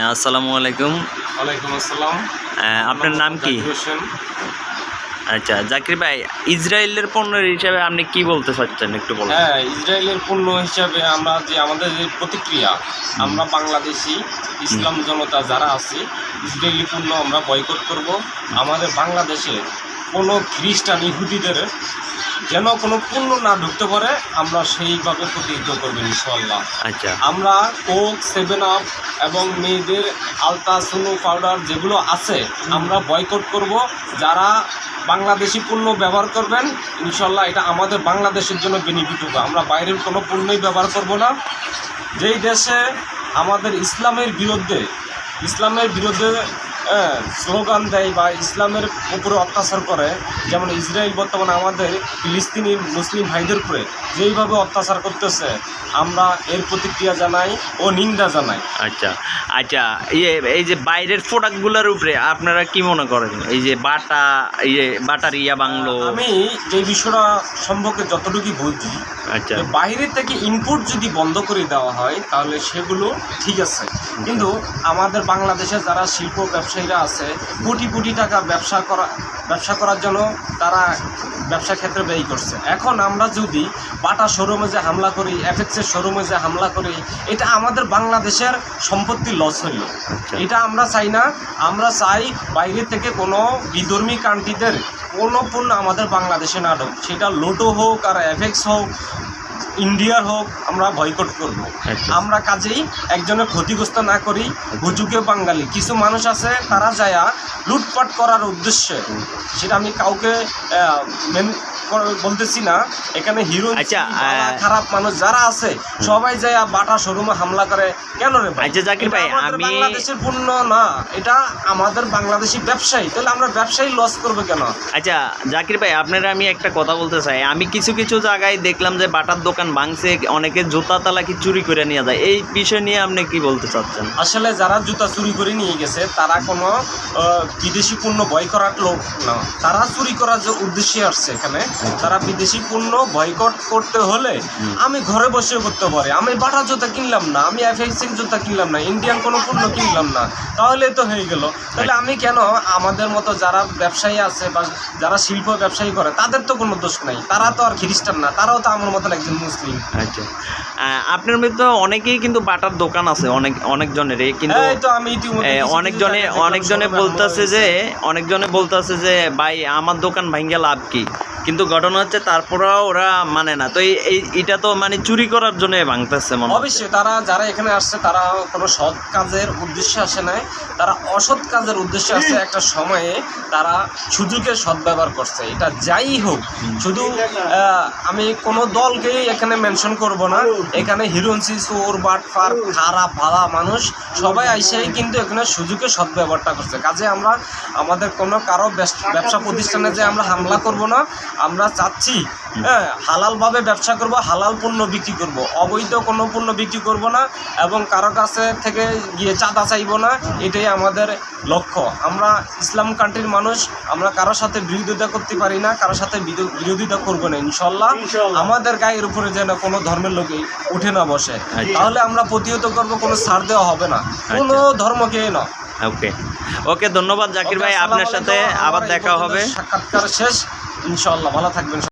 হ্যাঁ আসসালামু আলাইকুম। ওয়ালাইকুম আসসালাম। আপনার নাম কি। আচ্ছা জাকির ভাই ইসরায়েলের পণ্যের হিসাবে আপনি কি বলতে চাচ্ছেন একটু বলুন। হ্যাঁ ইসরায়েলের পণ্য হিসাবে আমরা যে আমাদের যে প্রতিক্রিয়া আমরা বাংলাদেশি ইসলাম জনতা যারা আছি ইসরায়েলি পণ্য আমরা বয়কট করব। আমাদের বাংলাদেশে কোনো খ্রিস্টান ইহুদিদের যেন কোনো পণ্য না ঢুকতে পারে আমরা সেইভাবে প্রতিহিত করব ইনশাল্লাহ আচ্ছা। আমরা কোক সেভেন আপ এবং মেয়েদের আলতা সুনু পাউডার যেগুলো আছে আমরা বয়কট করব। যারা বাংলাদেশি পণ্য ব্যবহার করবেন ইনশাল্লাহ এটা আমাদের বাংলাদেশের জন্য বেনিফিট হবে। আমরা বাইরের কোনো পণ্যই ব্যবহার করব না। যেই দেশে আমাদের ইসলামের বিরুদ্ধে ইসলামের বিরুদ্ধে হ্যাঁ, স্লোগান দেয় বা ইসলামের উপরে অত্যাচার করে যেমন ইসরায়েল বর্তমানে আমাদের ফিলিস্তিনি মুসলিম ভাইদের উপরে যেইভাবে অত্যাচার করতেছে আমরা এর প্রতিক্রিয়া জানাই ও নিন্দা জানাই। আচ্ছা আচ্ছা ইয়ে এই যে বাইরের প্রোডাক্টগুলোর উপরে আপনারা কি মনে করেন? এই যে বাটা ইয়ে বাটার ইয়া বাংলো? আমি যে বিষয়টা সম্পর্কে যতটুকু বুঝি আচ্ছা। বাইরে থেকে ইনপুট যদি বন্ধ করে দেওয়া হয় তাহলে সেগুলো ঠিক আছে। কিন্তু আমাদের বাংলাদেশে যারা শিল্প ব্যবসায়ীরা আছে কোটি কোটি টাকা ব্যবসা করা ব্যবসা করার জন্য তারা ব্যবসা ক্ষেত্রে ব্যয় করছে। এখন আমরা যদি বাটা শোরুমে যে হামলা করি এফএক্সের শোরুমে যে হামলা করি এটা আমাদের বাংলাদেশের সম্পত্তি লস হইল। আচ্ছা। এটা আমরা চাই না আমরা চাই বাইরে থেকে কোনো বিধর্মী কান্ট্রিদের কোনো পণ্য আমাদের বাংলাদেশে না ঢোক। সেটা লোটো হোক আর এফেক্স হোক ইন্ডিয়ার হোক আমরা বয়কট করব। আচ্ছা। আমরা কাজেই একজনের ক্ষতিগ্রস্ত না করি হুজুকে বাঙালি। কিছু মানুষ আছে তারা যায়া লুটপাট করার উদ্দেশ্যে। সেটা আমি কাউকে বলতেছি না। এখানে হিরো আচ্ছা, খারাপ মানুষ যারা আছে সবাই যায় বাটা শোরুমে হামলা করে। কেন রে ভাই? আচ্ছা, জাকির ভাই, আমি- বাংলাদেশের পণ্য না। এটা আমাদের বাংলাদেশি ব্যবসায়ী। তাহলে আমরা ব্যবসায়ী লস করব কেন? আচ্ছা জাকির ভাই আপনারা আমি একটা কথা বলতে চাই। আমি কিছু কিছু জায়গায় দেখলাম যে বাটার দোকান ভাঙছে অনেকে জুতা তালা কি চুরি করে নিয়ে যায়। এই বিষয় নিয়ে আপনি কি বলতে চাচ্ছেন? আসলে যারা জুতা চুরি করে নিয়ে গেছে তারা কোনো বিদেশি পণ্য বয় করার লোক না। তারা চুরি করার যে উদ্দেশ্যে আসছে এখানে তারা বিদেশি পণ্য বয়কট করতে হলে আমি ঘরে বসে করতে পারি। আমি বাটা জুতা কিনলাম না আমি এফএক্সিং জুতা কিনলাম না ইন্ডিয়ান কোনো পণ্য কিনলাম না। তাহলে তো হয়ে গেল। তাহলে আমি কেন আমাদের মতো যারা ব্যবসায়ী আছে বা যারা শিল্প ব্যবসায়ী করে তাদের তো কোনো দোষ নাই। তারা তো আর খ্রিস্টান না তারাও তো আমার মতন একজন মুসলিম আচ্ছা। আহ, আপনার মধ্যে অনেকেই কিন্তু বাটার দোকান আছে অনেক অনেকজনের কিন্তু অনেকজনে অনেকজনে বলতেছে যে অনেক অনেকজনে বলতেছে যে ভাই আমার দোকান ভাঙ্গে লাভ কি? কিন্তু ঘটনা হচ্ছে তারপরেও ওরা মানে না। তো এই- এটা তো মানে চুরি করার জন্য ভাঙতেছে মনে অবশ্যই, তারা যারা এখানে আসছে, তারা কোনো সৎ কাজের উদ্দেশ্যে আসে নাই। তারা অসৎ কাজের উদ্দেশ্যে আসছে একটা সময়ে তারা সুযোগের সদ্ব্যবহার করছে। এটা যাই হোক, শুধু আমি কোনো দলকেই এখানে মেনশন করব না। এখানে হিরোইনসি চোর বাটফার খারাপ ভালা মানুষ, সবাই আইসাই কিন্তু এখানে সুযোগের সদ্ব্যবহারটা করছে। কাজে আমরা, আমাদের কোনো কারও ব্যবসা প্রতিষ্ঠানে যে আমরা হামলা করব না আমরা চাচ্ছি হ্যাঁ হালালভাবে ব্যবসা করব হালাল পণ্য বিক্রি করব। অবৈধ কোনো পণ্য বিক্রি করব না এবং কারও কাছে থেকে গিয়ে চাঁদা চাইব না এটাই আমাদের লক্ষ্য। আমরা ইসলাম কান্ট্রির মানুষ আমরা কারোর সাথে বিরোধিতা করতে পারি না কারোর সাথে বিরোধিতা করব না ইনশাল্লাহ আমাদের গায়ের উপরে যেন কোনো ধর্মের লোকে উঠে না বসে। আচ্ছা। তাহলে আমরা প্রতিহত করব কোনো ছাড় দেওয়া হবে না। কোনো ধর্মকে না। ওকে। ওকে ধন্যবাদ জাকির ভাই আপনার সাথে আবার দেখা হবে। সাক্ষাৎকার শেষ। ইনশাল্লাহ ভালো থাকবেন